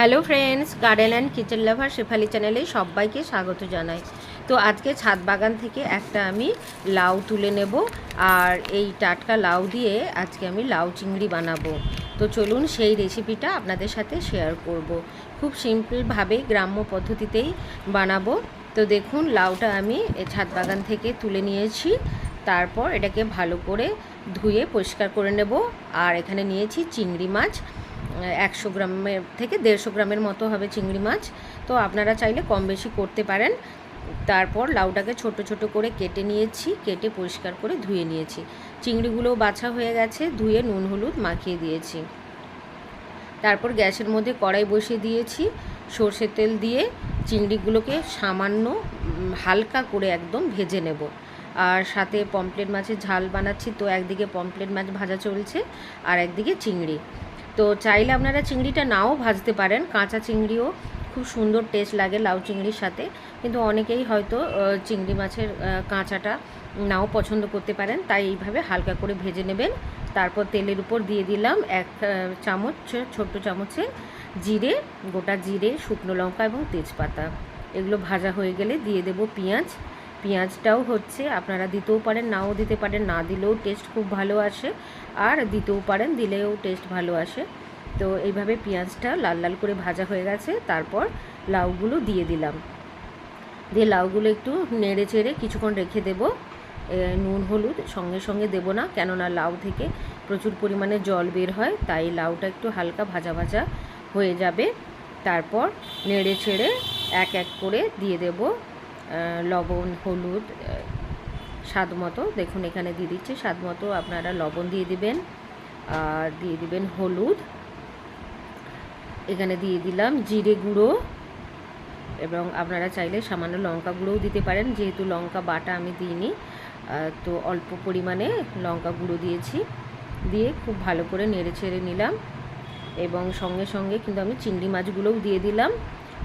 Hello friends garden and kitchen lover Shefali চ্যানেলে সবাইকে স্বাগত জানাই। তো আজকে ছাদ বাগান থেকে একটা আমি লাউ তুলে নেব আর এই টাটকা লাউ দিয়ে আজকে আমি লাউ চিংড়ি বানাবো। তো চলুন সেই রেসিপিটা আপনাদের সাথে শেয়ার করব। খুব সিম্পলভাবে গ্রাম্য পদ্ধতিতেই বানাবো। তো দেখুন, লাউটা আমি ছাদ বাগান থেকে তুলে নিয়েছি। তারপর এটাকে ভালো করে ধুয়ে পরিষ্কার করে নেব। আর এখানে নিয়েছি চিংড়ি মাছ। একশো গ্রামের থেকে দেড়শো গ্রামের মতো হবে চিংড়ি মাছ। তো আপনারা চাইলে কম বেশি করতে পারেন। তারপর লাউটাকে ছোট ছোট করে কেটে নিয়েছি, কেটে পরিষ্কার করে ধুয়ে নিয়েছি। চিংড়িগুলোও বাছা হয়ে গেছে, ধুয়ে নুন, হলুদ মাখিয়ে দিয়েছি। তারপর গ্যাসের মধ্যে কড়াই বসিয়ে দিয়েছি। সর্ষের তেল দিয়ে চিংড়িগুলোকে সামান্য হালকা করে একদম ভেজে নেব। আর সাথে পমপ্লেট মাছের ঝাল বানাচ্ছি, তো একদিকে পমপ্লেট মাছ ভাজা চলছে আর একদিকে চিংড়ি। তো চাইলে আপনারা চিংড়িটা নাও ভাজতে পারেন, কাঁচা চিংড়িও খুব সুন্দর টেস্ট লাগে লাউ চিংড়ির সাথে। কিন্তু অনেকেই হয়তো চিংড়ি মাছের কাঁচাটা নাও পছন্দ করতে পারেন, তাই এইভাবে হালকা করে ভেজে নেবেন। তারপর তেলের উপর দিয়ে দিলাম এক চামচ, ছোট্ট চামচে জিরে, গোটা জিরে, শুকনো লঙ্কা এবং তেজপাতা। এগুলো ভাজা হয়ে গেলে দিয়ে দেব পেঁয়াজ। পেঁয়াজটাও হচ্ছে, আপনারা দিতেও পারেন, নাও দিতে পারেন, না দিলেও টেস্ট খুব ভালো আসে। আর দিতেও পারেন, দিলেও টেস্ট ভালো আসে। তো এইভাবে পেঁয়াজটা লাল লাল করে ভাজা হয়ে গেছে, তারপর লাউগুলো দিয়ে দিলাম। দিয়ে লাউগুলো একটু নেড়ে চেড়ে কিছুক্ষণ রেখে দেব। নুন, হলুদ সঙ্গে সঙ্গে দেব না, কেননা লাউ থেকে প্রচুর পরিমাণে জল বের হয়, তাই লাউটা একটু হালকা ভাজা ভাজা হয়ে যাবে। তারপর নেড়ে ছেড়ে এক এক করে দিয়ে দেব। লবণ, হলুদ স্বাদ মতো। দেখুন, এখানে দিয়ে দিচ্ছি। স্বাদ মতো আপনারা লবণ দিয়ে দিবেন, আর দিয়ে দিবেন হলুদ। এখানে দিয়ে দিলাম জিরে গুঁড়ো, এবং আপনারা চাইলে সামান্য লঙ্কা গুঁড়োও দিতে পারেন। যেহেতু লঙ্কা বাটা আমি দিইনি তো অল্প পরিমাণে লঙ্কা গুঁড়ো দিয়েছি। দিয়ে খুব ভালো করে নেড়ে ছেড়ে নিলাম, এবং সঙ্গে সঙ্গে কিন্তু আমি চিংড়ি মাছগুলোও দিয়ে দিলাম।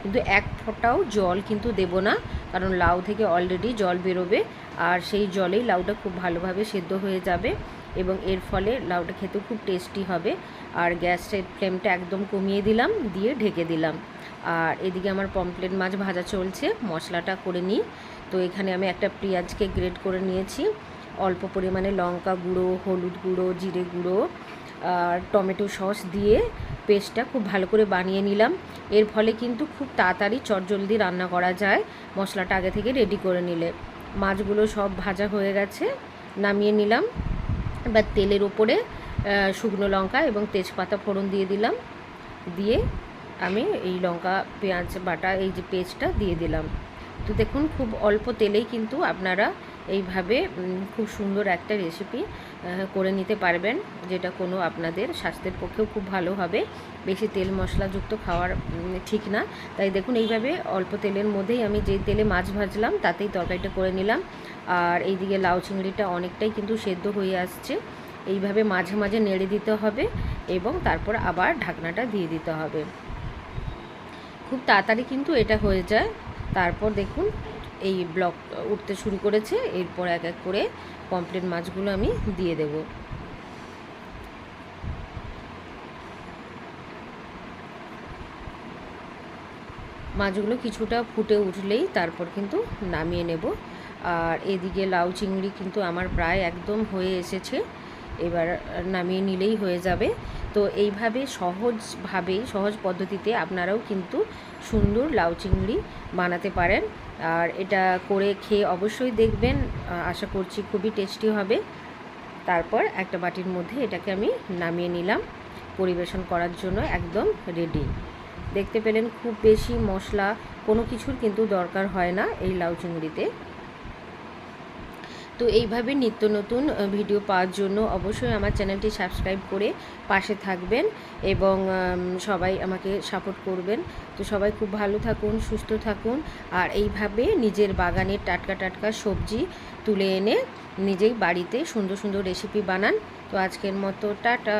কিন্তু এক ফোঁটাও জল কিন্তু দেব না, কারণ লাউ থেকে অলরেডি জল বেরোবে, আর সেই জলেই লাউটা খুব ভালোভাবে সেদ্ধ হয়ে যাবে এবং এর ফলে লাউটা খেতেও খুব টেস্টি হবে। আর গ্যাসের ফ্লেমটা একদম কমিয়ে দিলাম, দিয়ে ঢেকে দিলাম। আর এদিকে আমার পমপ্লেট মাছ ভাজা চলছে, মশলাটা করে নিই। তো এখানে আমি একটা পেঁয়াজকে গ্রেড করে নিয়েছি। অল্প পরিমাণে লঙ্কা গুঁড়ো, হলুদ গুঁড়ো, জিরে গুঁড়ো, আর টমেটো সস দিয়ে পেস্টটা খুব ভালো করে বানিয়ে নিলাম। এর ফলে কিন্তু খুব তাড়াতাড়ি চটজলদি রান্না করা যায়। মশলাটা আগে থেকে রেডি করে নিলে। মাছগুলো সব ভাজা হয়ে গেছে। নামিয়ে নিলাম। এবার তেলের ওপরে শুকনো লঙ্কা এবং তেজপাতা ফোড়ন দিয়ে দিলাম। দিয়ে আমি এই লঙ্কা, পেঁয়াজ বাটা, এই যে পেস্টটা দিয়ে দিলাম। তো দেখুন, খুব অল্প তেলেই কিন্তু আপনারা এইভাবে খুব সুন্দর একটা রেসিপি করে নিতে পারবেন, যেটা কোনো আপনাদের স্বাস্থ্যের পক্ষেও খুব ভালো হবে। বেশি তেল মশলাযুক্ত খাওয়ার ঠিক না। তাই দেখুন, এইভাবে অল্প তেলের মধ্যেই আমি যে তেলে মাছ ভাজলাম, তাতেই তরকারিটা করে নিলাম। আর এইদিকে লাউ চিংড়িটা অনেকটাই কিন্তু সেদ্ধ হয়ে আসছে। এইভাবে মাঝে মাঝে নেড়ে দিতে হবে এবং তারপর আবার ঢাকনাটা দিয়ে দিতে হবে। খুব তাড়াতাড়ি কিন্তু এটা হয়ে যায়। তারপর দেখুন এই ব্লক উঠতে শুরু করেছে। এরপর এক এক করে পমপ্লেট মাছগুলো আমি দিয়ে দেব। মাছগুলো কিছুটা ফুটে উঠলেই তারপর কিন্তু নামিয়ে নেব। আর এদিকে লাউ চিংড়ি কিন্তু আমার প্রায় একদম হয়ে এসেছে। এবার নামিয়ে নিলেই হয়ে যাবে। তো এইভাবে সহজভাবেই সহজ পদ্ধতিতে আপনারাও কিন্তু সুন্দর লাউ চিংড়ি বানাতে পারেন। আর এটা করে খেয়ে অবশ্যই দেখবেন আশা করছি খুবই টেস্টি হবে। তারপর একটা বাটির মধ্যে এটাকে আমি নামিয়ে নিলাম, পরিবেশন করার জন্য একদম রেডি দেখতে পেলেন খুব বেশি মশলা, কোনো কিছুর কিন্তু দরকার হয় না এই লাউ চিংড়িতে। তো এইভাবে নিত্য নতুন ভিডিও পাওয়ার জন্য অবশ্যই আমার চ্যানেলটি সাবস্ক্রাইব করে পাশে থাকবেন এবং সবাই আমাকে সাপোর্ট করবেন। তো সবাই খুব ভালো থাকুন, সুস্থ থাকুন আর এইভাবে নিজের বাগানের টাটকা টাটকা সবজি তুলে এনে নিজেই বাড়িতে সুন্দর সুন্দর রেসিপি বানান। তো আজকের মতো টাটা।